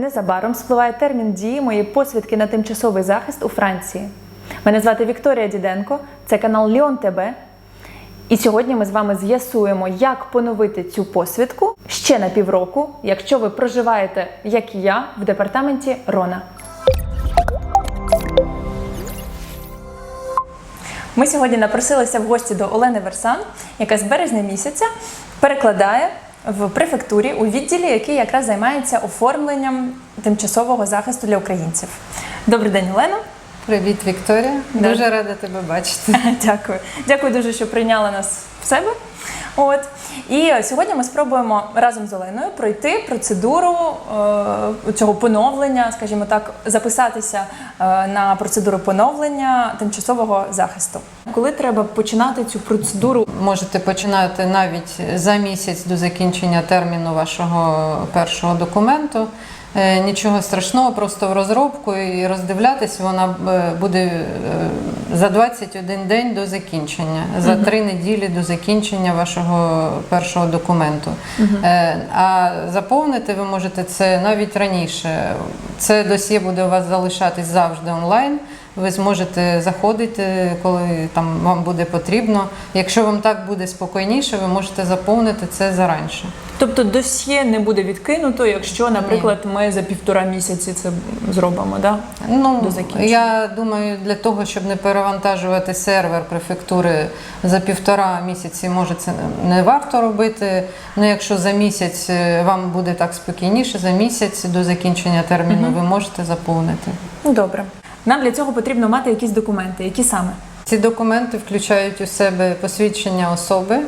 Незабаром спливає термін дії моєї посвідки на тимчасовий захист у Франції. Мене звати Вікторія Діденко, це канал Ліон ТБ. І сьогодні ми з вами з'ясуємо, як поновити цю посвідку ще на півроку, якщо ви проживаєте, як і я, в департаменті Рона. Ми сьогодні напросилися в гості до Олени Версан, яка з березня місяця перекладає в префектурі у відділі, який якраз займається оформленням тимчасового захисту для українців. Добрий день, Олена. Привіт, Вікторія. Да. Дуже рада тебе бачити. Дякую. Дякую дуже, що прийняла нас в себе. От і сьогодні ми спробуємо разом з Оленою пройти процедуру е, цього поновлення, скажімо так, записатися е, на процедуру поновлення тимчасового захисту. Коли треба починати цю процедуру? Можете починати навіть за місяць до закінчення терміну вашого першого документу. Е, Нічого страшного, просто в розробку і роздивлятись вона е, буде е, за 21 день до закінчення, за три неділі до закінчення вашого першого документу. А заповнити ви можете це навіть раніше. Це досьє буде у вас залишатись завжди онлайн. Ви зможете заходити, коли там вам буде потрібно. Якщо вам так буде спокійніше, ви можете заповнити це заранше. Тобто досьє не буде відкинуто, якщо, наприклад, ми за півтора місяці це зробимо, да? Ну До закінчення. я думаю, для того, щоб не перевантажувати сервер префектури за півтора місяці, може це не варто робити. Ну якщо за місяць е, вам буде так спокійніше, за місяць до закінчення терміну ви можете заповнити. Ну, Добре. Нам для цього потрібно мати якісь документи. Які саме? Ці документи включають у себе посвідчення особи.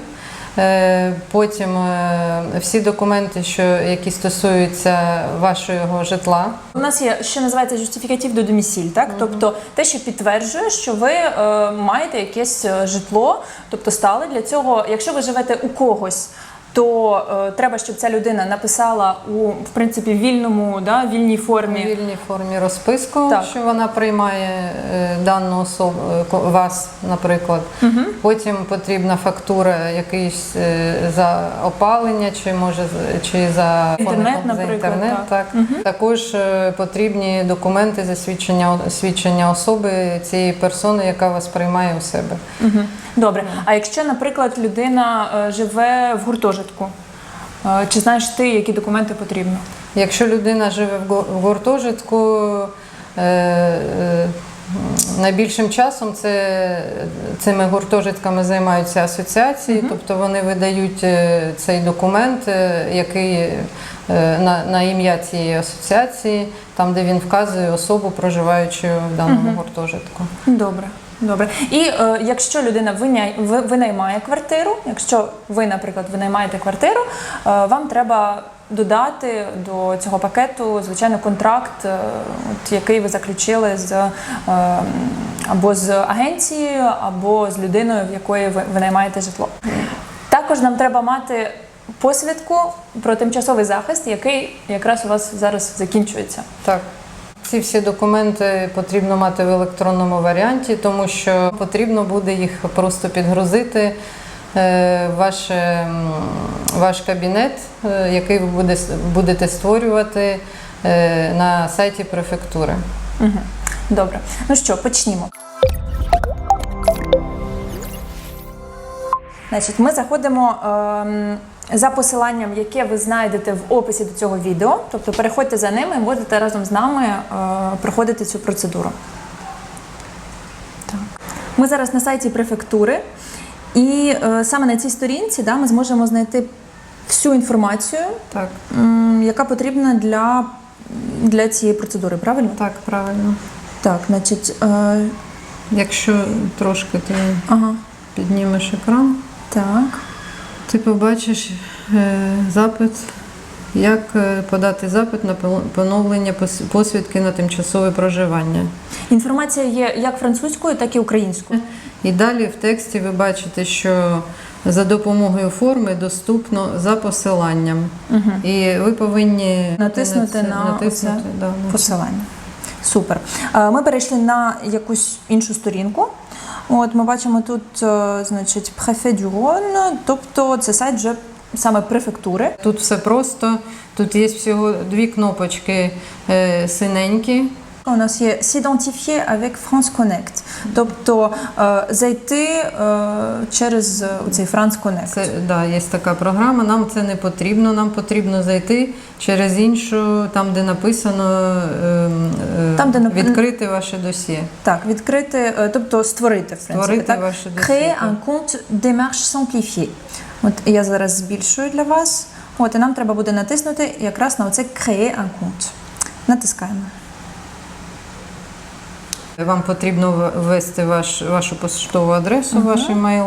е, Потім е, всі документи, що які стосуються вашого житла, У нас є що називається justificative de domicile, так? Тобто те, що підтверджує, що ви е, маєте якесь е, житло, тобто стали для цього, якщо ви живете у когось. То е, треба, щоб ця людина написала у в принципі вільному, да, вільній у формі. вільній формі розписку, Так. що вона приймає е, дану особу, е, ко- вас, наприклад. Потім потрібна фактура якийсь е, за опалення, чи може з- чи за Інтернет, за наприклад, інтернет. так. Так. Також е, потрібні документи засвідчення свідчення особи цієї персони, яка вас приймає у себе. Добре. А якщо, наприклад, людина е, живе в гуртожитку, е, чи знаєш ти, які документи потрібно? Якщо людина живе в гуртожитку, е, е, найбільшим часом це, цими гуртожитками займаються асоціації, тобто вони видають цей документ, який на, на ім'я цієї асоціації, там де він вказує особу, проживаючу в даному гуртожитку. Добре. Добре. І е, якщо людина виняй, ви, винаймає квартиру, якщо ви, наприклад, винаймаєте квартиру, е, вам треба додати до цього пакету, звичайно, контракт, е, от, який ви заключили з е, або з агенцією, або з людиною, в якої ви винаймаєте житло. Також нам треба мати посвідку про тимчасовий захист, який якраз у вас зараз закінчується. Так. Ці всі документи потрібно мати в електронному варіанті, тому що потрібно буде їх просто підгрузити е, в ваш, ваш кабінет, е, який ви буде- будете створювати е, на сайті префектури. Добре. Ну що, почнімо. Значить, ми заходимо ем, за посиланням, яке ви знайдете в описі до цього відео. Тобто переходьте за ними і будете разом з нами е, проходити цю процедуру. Так. Ми зараз на сайті префектури, і е, саме на цій сторінці да, ми зможемо знайти всю інформацію, Так, яка потрібна для, для цієї процедури, правильно? так, правильно. Так, значить, е, Якщо трошки ти ага, піднімеш екран, так. Ти побачиш е, запит, як е, подати запит на поновлення посвідки на тимчасове проживання. Інформація є як французькою, так і українською. І далі в тексті ви бачите, що за допомогою форми доступно за посиланням. Угу. І ви повинні Натиснути це- на натиснути, оце да, на. Посилання. Супер. Е, Ми перейшли на якусь іншу сторінку. От ми бачимо тут, е, значить, Prefet du тобто це сайт вже саме префектури. Тут все просто. Тут є всього дві кнопочки е, синенькі. У нас є s'identifier avec France Connect, тобто е, зайти е, через е, цей France Connect. Це да, є така програма. Нам це не потрібно. Нам потрібно зайти через іншу, там де написано ем, Там, де нап- відкрити ваше досьє. Так, відкрити, тобто створити, в принципі, Створити так? ваше досьє, Créer un compte démarche simplifiée. От я зараз збільшую для вас. От і нам треба буде натиснути якраз на оце Créer un compte. Натискаємо. Вам потрібно ввести ваш, вашу поштову адресу, ваш емейл.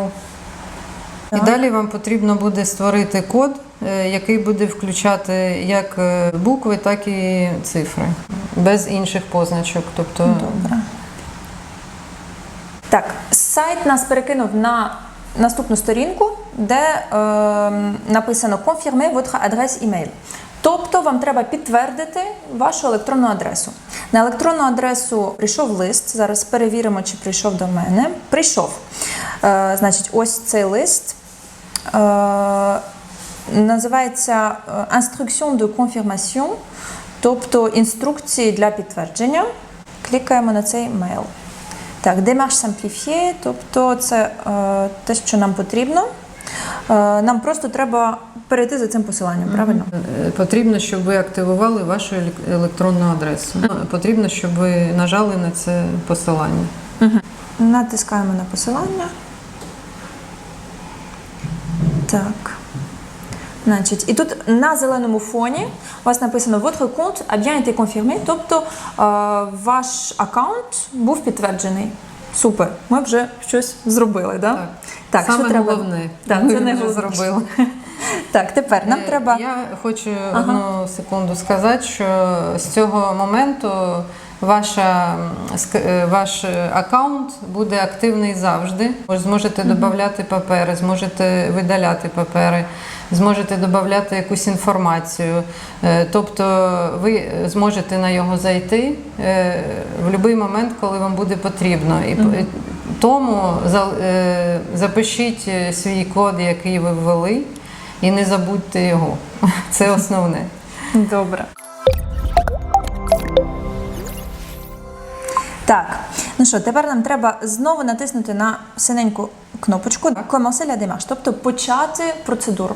І далі вам потрібно буде створити код, е, який буде включати як е, букви, так і цифри, без інших позначок. Тобто Добре. Так, сайт нас перекинув на наступну сторінку, де е, написано Confirmer votre adresse email. Тобто вам треба підтвердити вашу електронну адресу. На електронну адресу прийшов лист. Зараз перевіримо, чи прийшов до мене. Прийшов. Е, значить, ось цей лист. Е, називається е, Instruction de confirmation, тобто інструкції для підтвердження. Клікаємо на цей мейл. Так, демарш simplifiée, тобто це е, те, що нам потрібно. Е, нам просто треба перейти за цим посиланням, правильно? е, потрібно, щоб ви активували вашу елек- електронну адресу. Потрібно, щоб ви нажали на це посилання. Натискаємо на посилання. Так. Значить, і тут на зеленому фоні у вас написано Votre compte a bien été confirmé, тобто е, ваш аккаунт був підтверджений. Супер, ми вже щось зробили, да? Так. так Саме що треба? головне. Так, ми це не вже зробили. Так, тепер нам Е, треба. Я хочу одну секунду сказати, що з цього моменту ваша, е, ваш аккаунт буде активний завжди. Ви зможете додати папери, зможете видаляти папери, зможете додати якусь інформацію. Е, Тобто ви зможете на його зайти в будь-який момент, коли вам буде потрібно. І тому запишіть свій код, який ви ввели. І не забудьте його. Це основне. Добре. Так, ну що, тепер нам треба знову натиснути на синеньку кнопочку Commencer la démarche, тобто почати процедуру.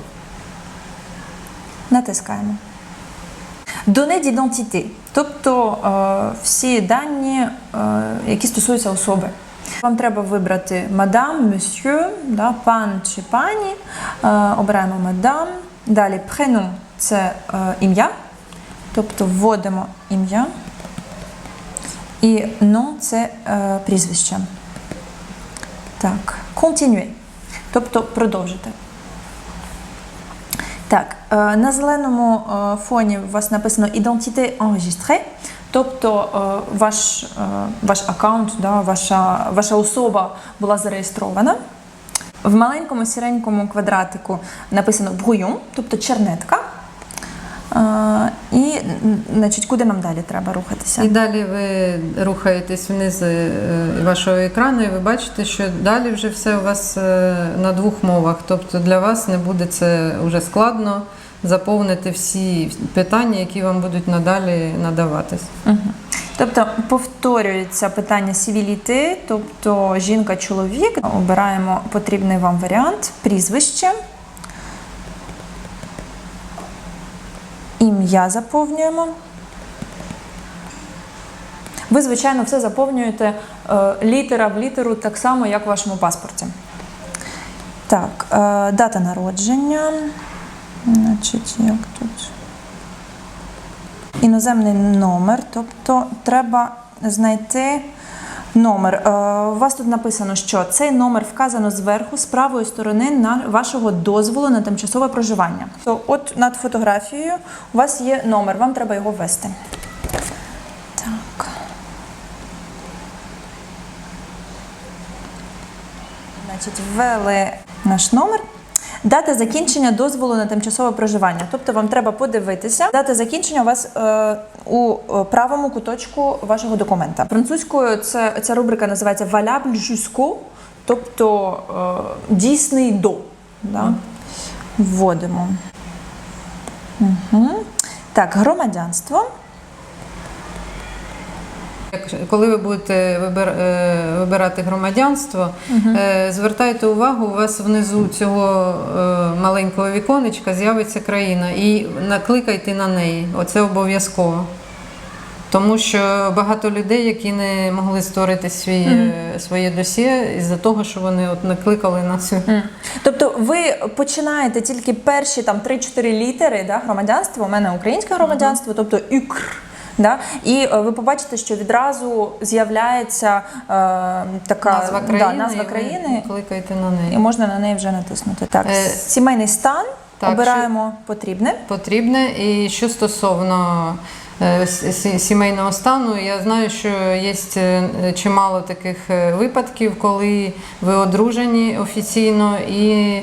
Натискаємо. Données d'identité, тобто е, всі дані, е, які стосуються особи. Вам треба вибрати мадам, monsieur, да, пан чи пані. Е, обираємо мадам. Далі prénom – це е, ім'я, тобто вводимо ім'я. І nom – це е, прізвище. Так, continuer, тобто продовжити. Так, на зеленому фоні у вас написано Identité enregistrée, тобто е, ваш, е, ваш аккаунт, да, ваша, ваша особа була зареєстрована. В маленькому сіренькому квадратику написано бруйон, тобто чернетка. Е, І значить, куди нам далі треба рухатися? І далі ви рухаєтесь вниз вашого екрану, і ви бачите, що далі вже все у вас на двох мовах. Тобто для вас не буде це вже складно заповнити всі питання, які вам будуть надалі надаватись. Мгм. Тобто повторюється питання цивіліти, тобто жінка-чоловік. Обираємо потрібний вам варіант, прізвище. Ім'я заповнюємо. Ви, звичайно, все заповнюєте е, літера в літеру, так само, як в вашому паспорті. Так, е, дата народження. Значить, як тут? іноземний номер, тобто треба знайти номер. Е, У вас тут написано, що цей номер вказано зверху з правої сторони на вашого дозволу на тимчасове проживання. То от над фотографією у вас є номер, вам треба його ввести. Так. Значить, ввели наш номер. Дата закінчення дозволу на тимчасове проживання. Тобто вам треба подивитися. Дата закінчення у вас е, у е, правому куточку вашого документа. Французькою це, ця рубрика називається valable jusqu'au, тобто е, дійсний до. Да? Вводимо. Угу. Так, громадянство. Коли ви будете е, вибирати громадянство, е, звертайте увагу, у вас внизу цього е, маленького віконечка з'явиться країна і накликайте на неї. Оце обов'язково. Тому що багато людей, які не могли створити свій, е, своє досьє із-за того, що вони от накликали на цю. М. Тобто ви починаєте тільки перші там 3-4 літери да, громадянства, у мене українське громадянство, тобто ЮКР. Да? І е, ви побачите, що відразу з'являється е, така Назва країни, да, назва і країни, кликайте на неї. і можна на неї вже натиснути. Так, Е, сімейний стан так, обираємо потрібне. потрібне. І що стосовно е, сімейного стану, я знаю, що є е, чимало таких е, випадків, коли ви одружені офіційно і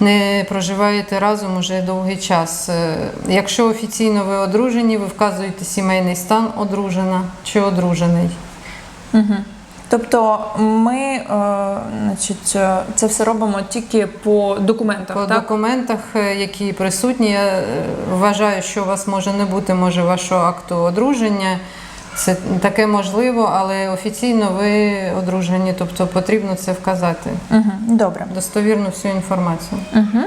не проживаєте разом уже довгий час. Е, Якщо офіційно ви одружені, ви вказуєте сімейний стан одружена чи одружений. Угу. Тобто ми е, значить, е, це все робимо тільки по документах. По так? документах, які присутні, я вважаю, що у вас може не бути може вашого акту одруження. Це таке можливо, але офіційно ви одружені, тобто потрібно це вказати. Угу. Добре. Достовірну всю інформацію. Угу.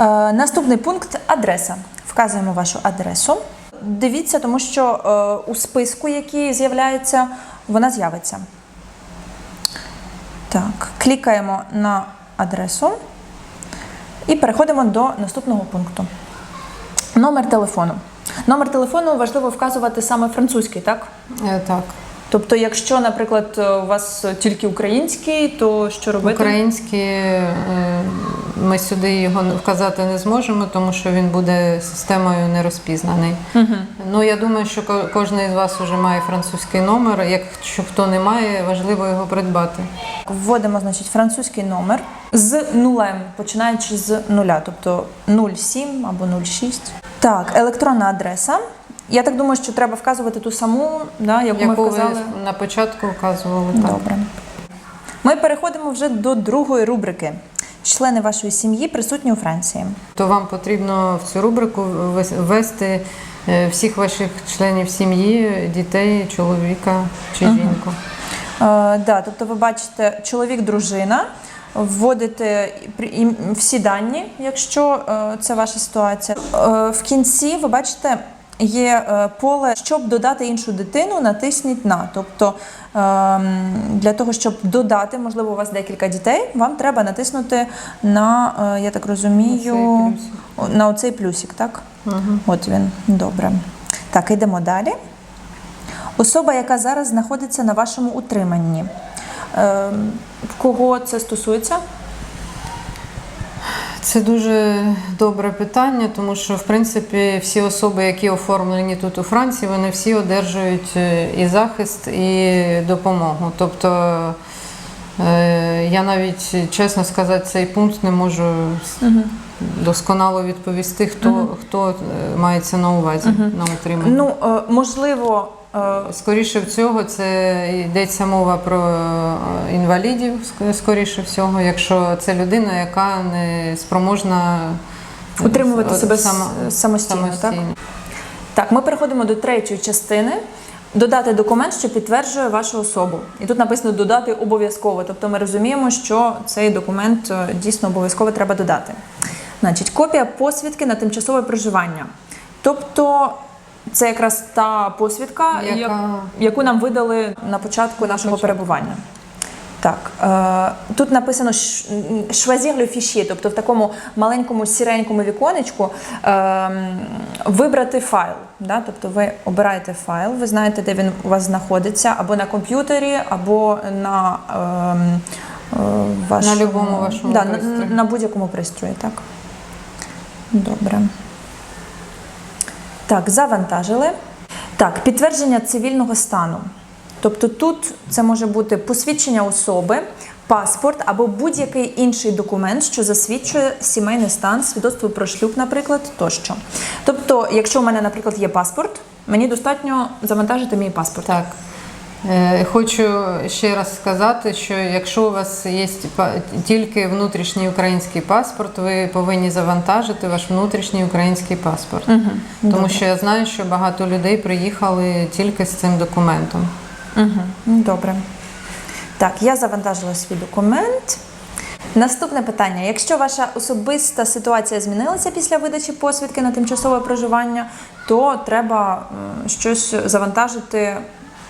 Е, наступний пункт адреса. Вказуємо вашу адресу. Дивіться, тому що е, у списку, який з'являється, вона з'явиться. Так, клікаємо на адресу і переходимо до наступного пункту. Номер телефону. Номер телефону важливо вказувати саме французький, так? Е, Так, Тобто, якщо, наприклад, у вас тільки український, то що робити? український е, ми сюди його вказати не зможемо, тому що він буде системою не розпізнаний. Угу. Ну я думаю, що ко- кожен із вас вже має французький номер. Якщо хто не має, важливо його придбати. Вводимо, значить, французький номер з нулем, починаючи з нуля, тобто 07 або 06. Так, електронна адреса. Я так думаю, що треба вказувати ту саму, да, яку, Яку ми ви на початку вказували так. Добре. Ми переходимо вже до другої рубрики. Члени вашої сім'ї присутні у Франції. То вам потрібно в цю рубрику ввес- ввести е, всіх ваших членів сім'ї, дітей, чоловіка чи жінку. Е, да, тобто ви бачите чоловік, дружина, вводите при- всі дані, якщо е, це ваша ситуація. Е, в кінці ви бачите. Є е, поле, щоб додати іншу дитину, натисніть на. Тобто ем, для того, щоб додати, можливо, у вас декілька дітей, вам треба натиснути на, е, я так розумію, На оцей плюсик, так? Угу. От він. Добре. Так, йдемо далі. Особа, яка зараз знаходиться на вашому утриманні. Ем, кого це стосується? Це дуже добре питання, тому що в принципі всі особи, які оформлені тут у Франції, вони всі одержують е, і захист, і допомогу. Тобто е, я навіть чесно сказати, цей пункт не можу досконало відповісти, хто, хто е, мається на увазі на утриманні. Ну, можливо, Скоріше всього, це йдеться мова про е, інвалідів, скоріше всього, якщо це людина, яка не спроможна е, утримувати себе само- с- самостійно, так? Так, ми переходимо до третьої частини. Додати документ, що підтверджує вашу особу. І тут написано додати обов'язково. Тобто ми розуміємо, що цей документ е, дійсно обов'язково треба додати. Значить, копія посвідки на тимчасове проживання. Тобто це якраз та посвідка, Яка- яку нам видали на початку нашого початку. перебування. Так, е, тут написано ш- м, «Choisir le fichier», тобто в такому маленькому сіренькому віконечку е, вибрати файл. Да? Тобто ви обираєте файл, ви знаєте, де він у вас знаходиться, або на комп'ютері, або на е, е, вашому, На любому вашому да, на, на будь-якому пристрої. Так. Добре. Так, завантажили. Так, підтвердження цивільного стану. Тобто тут це може бути посвідчення особи, паспорт або будь-який інший документ, що засвідчує сімейний стан, свідоцтво про шлюб, наприклад, тощо. Тобто, якщо у мене, наприклад, є паспорт, мені достатньо завантажити мій паспорт. Так. Е, Хочу ще раз сказати, що якщо у вас є тільки внутрішній український паспорт, ви повинні завантажити ваш внутрішній український паспорт. Тому що я знаю, що багато людей приїхали тільки з цим документом. Угу. Добре. Так, я завантажила свій документ. Наступне питання: якщо ваша особиста ситуація змінилася після видачі посвідки на тимчасове проживання, то треба щось завантажити.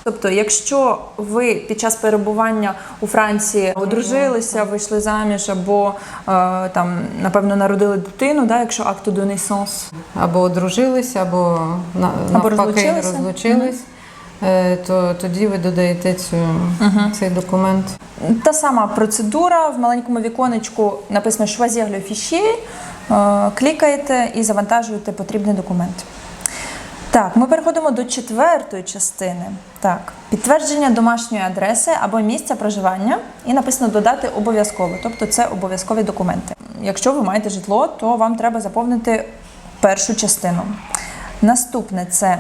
Тобто, якщо ви під час перебування у Франції одружилися, вийшли заміж або е, там, напевно, народили дитину, да, якщо акту naissance, Або одружились, або на- Або навпаки розлучилися. розлучились, е, то тоді ви додаєте цю, цей документ. Та сама процедура в маленькому віконечку написано Choisir le fichier, е, клікаєте і завантажуєте потрібний документ. Так, ми переходимо до четвертої частини. Так, підтвердження домашньої адреси або місця проживання, і написано додати обов'язково, тобто це обов'язкові документи. Якщо ви маєте житло, то вам треба заповнити першу частину. Наступне це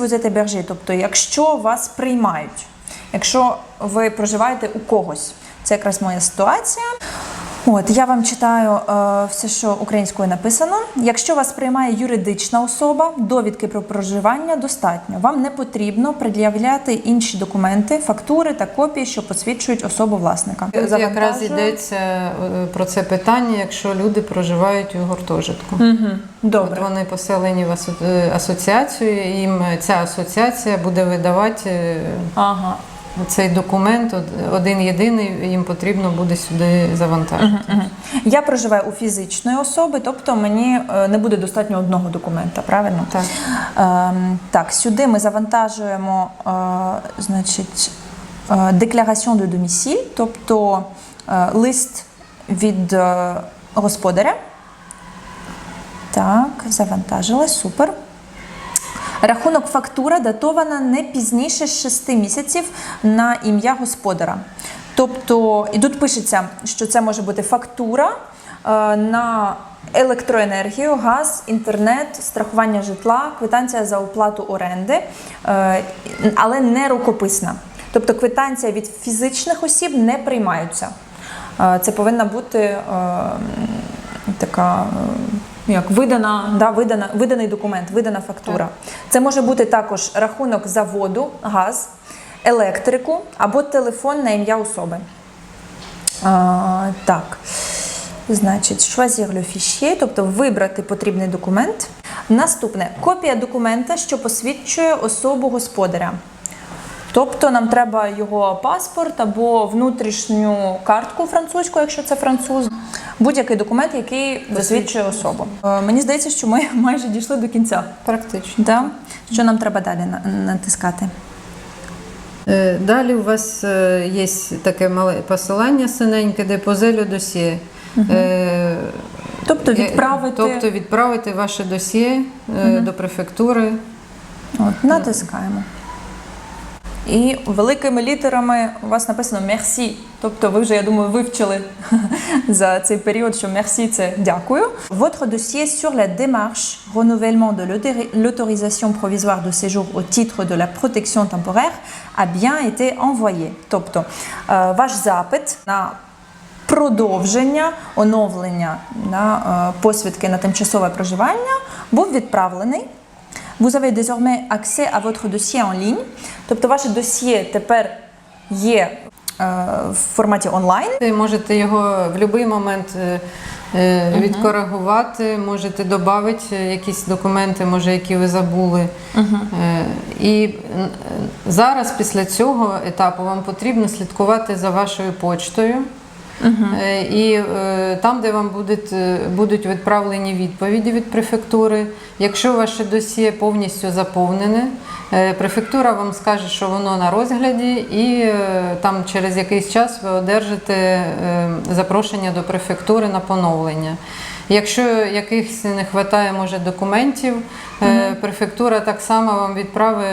vous êtes hébergé, тобто якщо вас приймають. Якщо ви проживаєте у когось, це якраз моя ситуація. От я вам читаю е, все, що українською написано. Якщо вас приймає юридична особа, довідки про проживання достатньо. Вам не потрібно пред'являти інші документи, фактури та копії, що посвідчують особу власника. Тут якраз йдеться е, про це питання, якщо люди проживають у гуртожитку. Мгм. Добре. От вони поселені в е, асоціацію, їм ця асоціація буде видавати е, Ага. Цей документ один єдиний, їм потрібно буде сюди завантажити. Мгм. Я проживаю у фізичної особи, тобто мені е, не буде достатньо одного документа, правильно? Так. Ем, так, сюди ми завантажуємо е, значить, е, déclaration de domicile, тобто е, лист від е, господаря. Так, завантажила, супер. Рахунок фактура датована не пізніше 6 місяців на ім'я господара. Тобто, і тут пишеться, що це може бути фактура е, на електроенергію, газ, інтернет, страхування житла, квитанція за оплату оренди, е, але не рукописна. Тобто квитанція від фізичних осіб не приймаються. Е, Це повинна бути така. Е, Як видана, да, видана, виданий документ, видана фактура. Це може бути також рахунок за воду, газ, електрику або телефон на ім'я особи. А, так, значить, choisir le fichier, тобто вибрати потрібний документ. Наступне копія документа, що посвідчує особу господаря. Тобто нам треба його паспорт або внутрішню картку французьку, якщо це француз, будь-який документ, який засвідчує особу. Е, Мені здається, що ми майже дійшли до кінця. Практично. Да? Що нам треба далі натискати? Е, Далі у вас е, є таке мале посилання синеньке, де по зелю досьє. Е, Тобто відправити. Тобто відправити ваше досьє е, до префектури. От, натискаємо. І великими літерами у вас написано merci. Тобто ви вже, я думаю, вивчили за цей період, що merci – це дякую. Votre dossier sur la démarche renouvellement de l'autori- l'autorisation provisoire de séjour au titre de la protection temporaire a bien été envoyé. Тобто е, ваш запит на продовження, оновлення на е, посвідки на тимчасове проживання був відправлений. Vous avez désormais accès à votre dossier en ligne. Тобто ваше досьє тепер є е, в форматі онлайн. Ви можете його в будь-який момент е, е, відкоригувати, можете додати якісь документи, може, які ви забули. Е, І м, зараз, після цього етапу, вам потрібно слідкувати за вашою почтою. Е, І е, там, де вам будуть, е, будуть відправлені відповіді від префектури, якщо ваше досьє повністю заповнене, префектура вам скаже, що воно на розгляді, і там через якийсь час ви одержите запрошення до префектури на поновлення. Якщо якихось не вистачає, може, документів, е, префектура так само вам відправить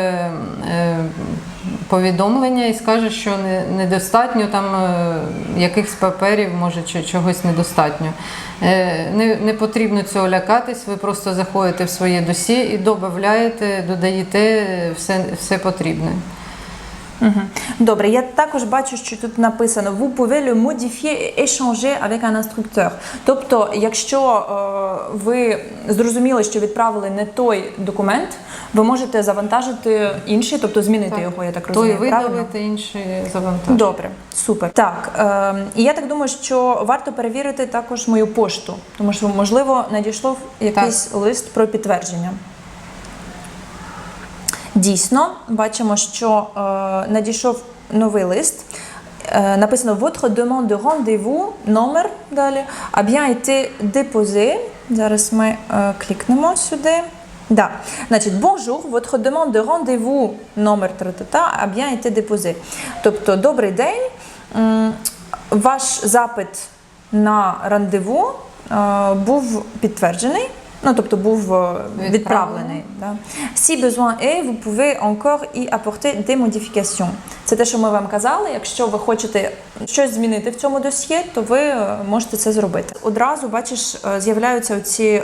повідомлення і скаже, що не- недостатньо там е, якихось паперів, може, чи чогось недостатньо. Е, Не, не потрібно цього лякатись, ви просто заходите в своє досі і додаєте, додаєте все, все потрібне. Добре, я також бачу, що тут написано vous pouvez le modifier et échanger avec un instructeur. Тобто, якщо е, ви зрозуміли, що відправили не той документ, ви можете завантажити інший, тобто змінити Так. його, я так розумію. правильно? видалити, інший завантажити. Добре, супер. Так, е, і я так думаю, що варто перевірити також мою пошту, тому що можливо надійшло якийсь лист про підтвердження. Дійсно, бачимо, що е, надійшов новий лист. Е, написано Votre demande de rendez-vous, номер далі, a bien été déposé. Зараз ми е, клікнемо сюди. Да. Значить, bonjour, votre demande de rendez-vous, номер тра-та-та, a bien été déposé. Тобто, добрий день. Ваш запит на рандеву був підтверджений. Ну, тобто був е, відправлений. Да. Si besoin est, vous pouvez encore y apporter des modifications. Це те, що ми вам казали. Якщо ви хочете щось змінити в цьому досьє, то ви е, можете це зробити. Одразу бачиш, е, з'являються оці е,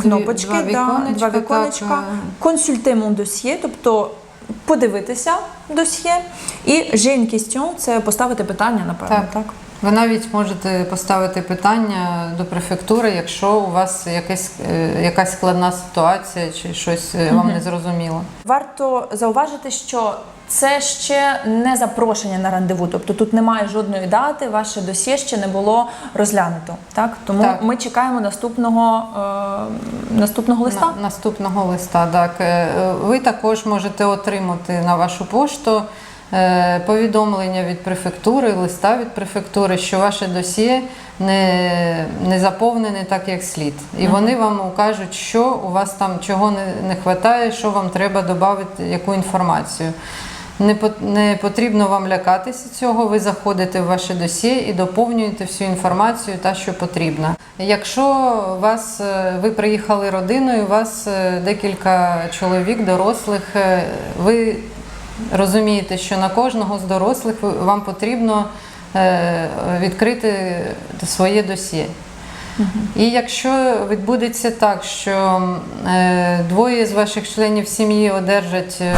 кнопочки, два да, віконечка, два віконечка. так, Consulter mon dossier, тобто подивитися досьє. І j'ai une question – це поставити питання, напевно. Так. так? Ви навіть можете поставити питання до префектури, якщо у вас якась, е, якась складна ситуація чи щось е, вам не зрозуміло. Варто зауважити, що це ще не запрошення на рандеву, тобто тут немає жодної дати, ваше досьє ще не було розглянуто. Так? Тому Так. ми чекаємо наступного, е, наступного листа. На- наступного листа. Так. Е, Ви також можете отримати на вашу пошту повідомлення від префектури, листа від префектури, що ваше досьє не, не заповнене так, як слід. І вони вам укажуть, що у вас там чого не, не вистачає, що вам треба додати, яку інформацію. Не, пот- не потрібно вам лякатися цього. Ви заходите в ваше досьє і доповнюєте всю інформацію, та що потрібна. Якщо вас е, ви приїхали родиною, у вас е, декілька чоловік, дорослих, е, ви розумієте, що на кожного з дорослих вам потрібно е, відкрити своє досьє. І якщо відбудеться так, що е, двоє з ваших членів сім'ї одержать е,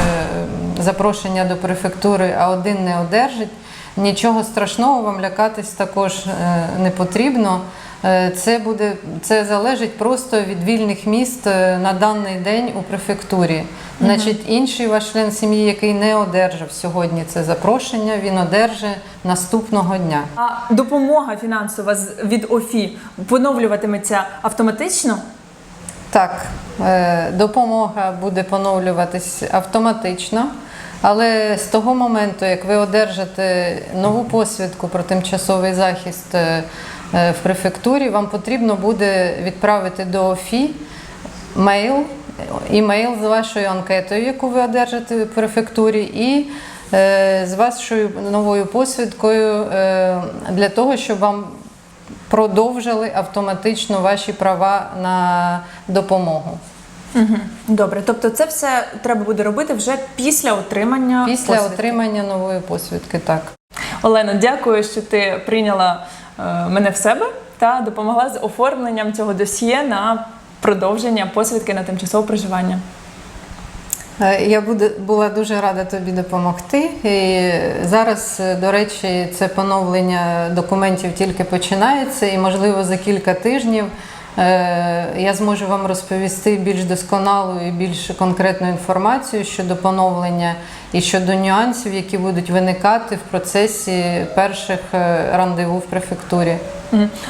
запрошення до префектури, а один не одержить, нічого страшного вам лякатись також не потрібно. Е, Це буде це залежить просто від вільних міст е, на даний день у префектурі. Значить, інший ваш член сім'ї, який не одержав сьогодні це запрошення, він одерже наступного дня. А допомога фінансова від ОФІ поновлюватиметься автоматично? Так, е, допомога буде поновлюватись автоматично, але з того моменту, як ви одержите нову посвідку про тимчасовий захист в префектурі, вам потрібно буде відправити до ОФІ мейл, імейл з вашою анкетою, яку ви одержите в префектурі, і е, з вашою новою посвідкою е, для того, щоб вам продовжили автоматично ваші права на допомогу. Угу. Добре, тобто це все треба буде робити вже після отримання Після посвідки. отримання нової посвідки, так. Олено, дякую, що ти прийняла е, мене в себе та допомогла з оформленням цього досьє на продовження посвідки на тимчасове проживання. Е, Я буду, була дуже рада тобі допомогти. І зараз, е, до речі, це поновлення документів тільки починається, і, можливо, за кілька тижнів е, я зможу вам розповісти більш досконалу і більш конкретну інформацію щодо поновлення і щодо нюансів, які будуть виникати в процесі перших е, рандеву в префектурі.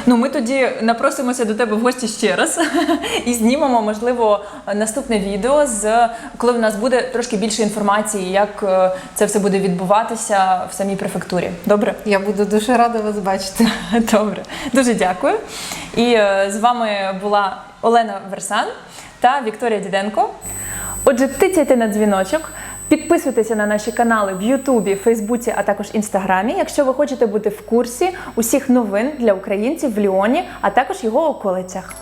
Ну, ми тоді напросимося до тебе в гості ще раз і знімемо, можливо, наступне відео з коли в нас буде трошки більше інформації, як е, це все буде відбуватися в самій префектурі. Добре? Я буду дуже рада вас бачити. Добре, дуже дякую. І е, з вами була Олена Версан та Вікторія Діденко. Отже, тицяйте на дзвіночок. Підписуйтеся на наші канали в Ютубі, Фейсбуці, а також Інстаграмі, якщо ви хочете бути в курсі усіх новин для українців в Ліоні, а також його околицях.